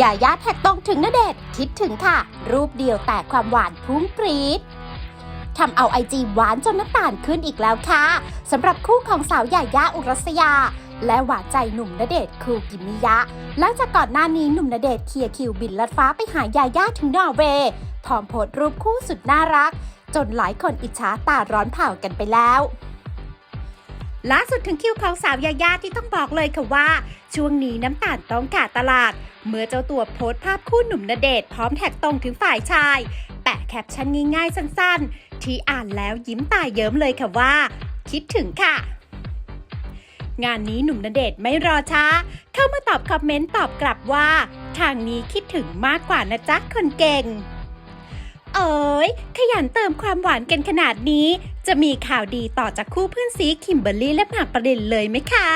ยาย่าแท็กตรงถึงนเดชคิดถึงค่ะ รูปเดียวแต่ความหวานพุ่งปรี๊ดทำเอาไอจีหวานจนน้ำตาลขึ้นอีกแล้วค่ะสำหรับคู่ของสาวยาย่าอุรัสยา และหวานใจหนุ่มณเดชคูกิมิยะ หลังจากก่อนหน้านี้หนุ่มณเดชเคลียร์คิวบินลัดฟ้าไปหายาย่าถึงนอร์เวย์พร้อมโพสต์รูปคู่สุดน่ารัก จนหลายคนอิจฉาตาร้อนเผากันไปแล้ว ล่าสุดถึงคิวของสาวยายาที่ต้องบอกเลยค่ะว่า ช่วงนี้น้ำตาลต้องขาดตลาด เมื่อเจ้าตัวโพสต์ภาพคู่หนุ่มณเดชน์พร้อมแท็กตรงถึงฝ่ายชาย แปะแคปชั่นง่ายๆสั้นๆ ที่อ่านแล้วยิ้มตายเยิ้มเลยค่ะว่า คิดถึงค่ะ งานนี้หนุ่มณเดชน์ไม่รอช้า เข้ามาตอบคอมเมนต์ตอบกลับว่าทางนี้คิดถึงมากกว่านะจ๊ะคนเก่งเอ๋ยขยันเติมความหวานกันขนาดนี้ จะมีข่าวดีต่อจากคู่เพื่อนซีคิมเบอร์รี่และหมากประเด็นเลยไหมคะ